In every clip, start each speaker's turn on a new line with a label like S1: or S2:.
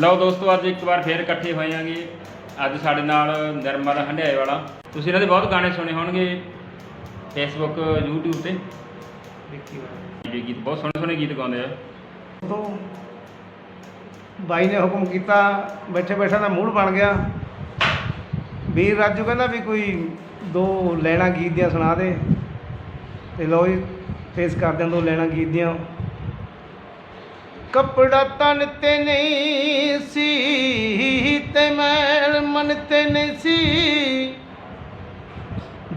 S1: ਲਓ ਦੋਸਤੋ ਅੱਜ ਇੱਕ ਵਾਰ ਫੇਰ ਇਕੱਠੇ ਹੋਏ ਆਂਗੇ ਅੱਜ ਸਾਡੇ ਨਾਲ ਨਿਰਮਲ ਹੰਡਿਆਏ ਵਾਲਾ। ਤੁਸੀਂ ਇਹਨਾਂ ਦੇ ਬਹੁਤ ਗਾਣੇ ਸੁਣੇ ਹੋਣਗੇ ਫੇਸਬੁੱਕ YouTube ਤੇ।
S2: ਦੇਖੀ
S1: ਇਹ ਗੀਤ ਬਹੁਤ ਸੋਹਣੇ ਸੋਹਣੇ ਗੀਤ ਗਾਉਂਦੇ ਆ।
S2: ਉਦੋਂ ਬਾਈ ਨੇ ਹੁਕਮ ਕੀਤਾ ਬੈਠੇ ਬੈਠਾ ਦਾ ਮੂਡ ਬਣ ਗਿਆ। ਵੀਰ ਰਾਜੂ ਕਹਿੰਦਾ ਵੀ ਕੋਈ ਦੋ ਲੈਣਾ ਗੀਤ ਦੀਆਂ ਸੁਣਾ ਦੇ। ਤੇ ਲੋ ਜੀ ਫੇਸ ਕਰਦੇ ਦੋ ਲੈਣਾ ਗੀਤ ਦੀਆਂ। ਕੱਪੜਾ ਤਨ ਤੇ ਨਹੀਂ ਸੀ ਤੇ ਮੈਲ ਮਨ ਤੇ ਨਹੀਂ ਸੀ।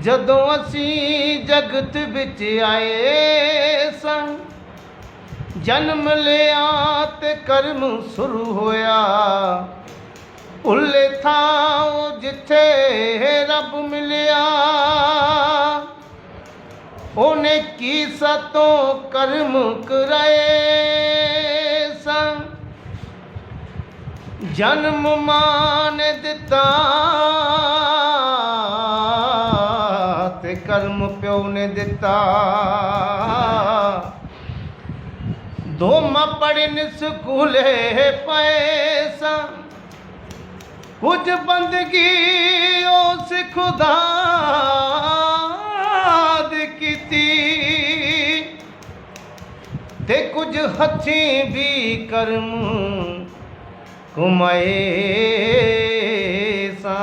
S2: ਜਦੋਂ ਅਸੀਂ ਜਗਤ ਵਿੱਚ ਆਏ ਸਾਂ, ਜਨਮ ਲਿਆ ਤੇ ਕਰਮ ਸ਼ੁਰੂ ਹੋਇਆ। ਉੱਲੇ ਥਾਂ ਉਹ ਜਿੱਥੇ ਰੱਬ ਮਿਲਿਆ, ਉਹਨੇ ਕੀ ਸਤੋਂ ਕਰਮ ਕਰਾਏ? ਜਨਮ ਮਾਨ ਦਿੱਤਾ ਤੇ ਕਰਮ ਪਿਓ ਨੇ ਦਿੱਤਾ। ਦੋਮਾ ਪੜਨ ਸਕੂਲੇ ਪੈਸਾ, ਕੁਝ ਬੰਦਗੀ ਉਸ ਖੁਦਾ ਦੀ ਕੀਤੀ ਤੇ ਕੁਝ ਹੱਥੀਂ ਵੀ ਕਰਮ ਕਮਾਏ ਸਾਂ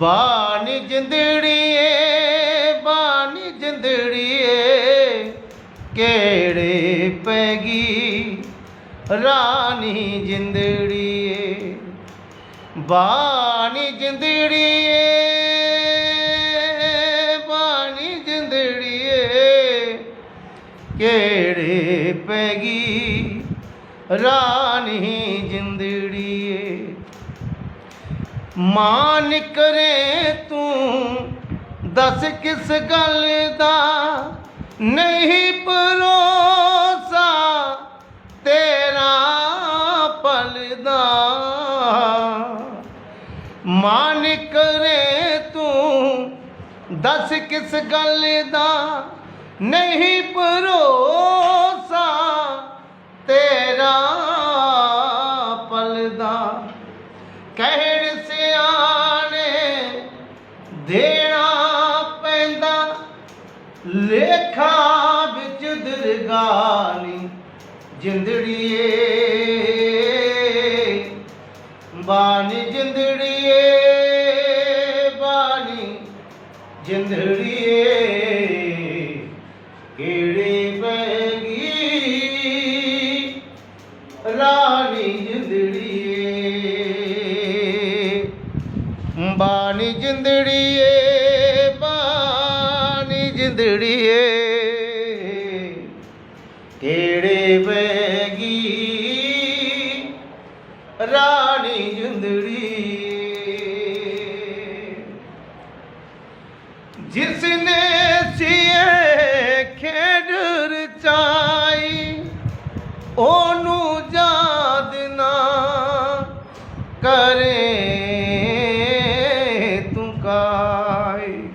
S2: ਬਾਣੀ ਜਿੰਦੜੀਏ ਬਾਣੀ ਜਿੰਦੜੀਏ ਕਿਹੜੇ ਪੈਗੀ ਰਾਣੀ ਜਿੰਦੜੀਏ ਬਾਣੀ ਜਿੰਦੜੀਏ ਬਾਣੀ ਜਿੰਦੜੀਏ ਕਿਹੜੇ ਪੈਗੀ ਰਾਣੀ ਜਿੰਦੜੀਏ ਮਾਨ ਕਰੇ ਤੂੰ ਦੱਸ ਕਿਸ ਗੱਲ ਦਾ ਨਹੀਂ ਭਰੋਸਾ? ਤੇਰਾ ਪਲਦਾ ਮਾਨ ਕਰੇ ਤੂੰ ਦੱਸ ਕਿਸ ਗੱਲ ਦਾ ਨਹੀਂ ਭਰੋਸਾ? ਤੇਰਾ ਪਲਦਾ ਕਹਿਣ ਸਿਆਣੇ ਦੇਣਾ ਪੈਂਦਾ ਲੇਖਾ ਵਿੱਚ ਦਰਗਾਨੀ ਜਿੰਦੜੀਏ ਬਾਣੀ ਜਿੰਦੜੀਏ ਬਾਣੀ ਜਿੰਦੜੀਏ ਬਾਣੀ ਜਿੰਦੜੀਏ ਬਾਣੀ ਜਿੰਦੜੀਏ। ਤੂੰ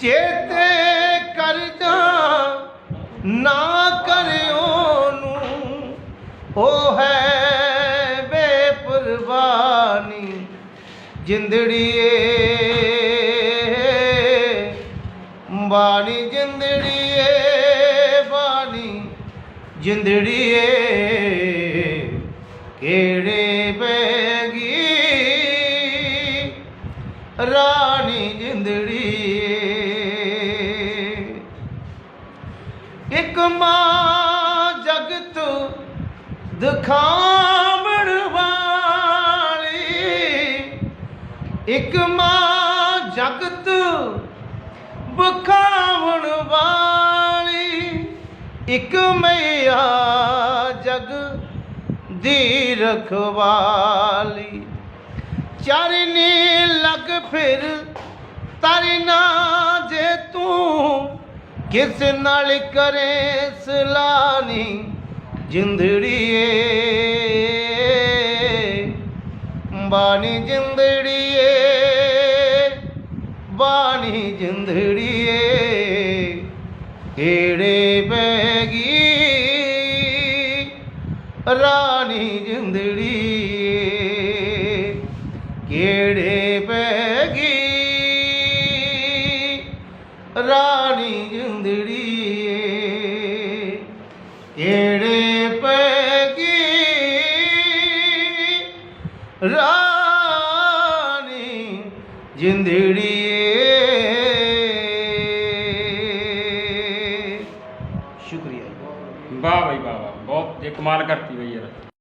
S2: ਚੇਤੇ ਕਰ ਨਾ ਕਰਿਓ ਨੂੰ ਉਹ ਹੈ ਬੇਪਰਵਾਨੀ ਜਿੰਦੜੀਏ। ਬਾਣੀ ਜਿੰਦੜੀਏ ਬਾਣੀ ਜਿੰਦੜੀਏ। ਦਿਖਾਵਣ ਵਾਲੀ ਇੱਕ ਮਾਂ ਜਗਤ ਬਖਾਵਣ ਵਾਲੀ ਇੱਕ ਮਈਆ ਜਗ ਦੀ ਰਖਵਾਲੀ। ਚਰਨੀ ਲਗ ਫਿਰ ਤਰਨਾ ਜੇ ਤੂੰ ਕਿਸ ਨਾਲ ਕਰੇ ਸਲਾਨੀ ਜਿੰਦੜੀਏ ਬਾਣੀ ਜਿੰਦੜੀਏ ਬਾਣੀ ਜਿੰਦੜੀਏ ਕਿਹੜੇ ਪੈ ਗਈ ਰਾਣੀ ਜਿੰਦੜੀ ਕਿਹੜੇ ਜਿੰਦੜੀ ਸ਼ੁਕਰੀਆ
S1: ਵਾਹ ਬਈ ਵਾਹ ਵਾਹ। ਬਹੁਤ ਇਹ ਕਮਾਲ ਕਰਤੀ ਬਈ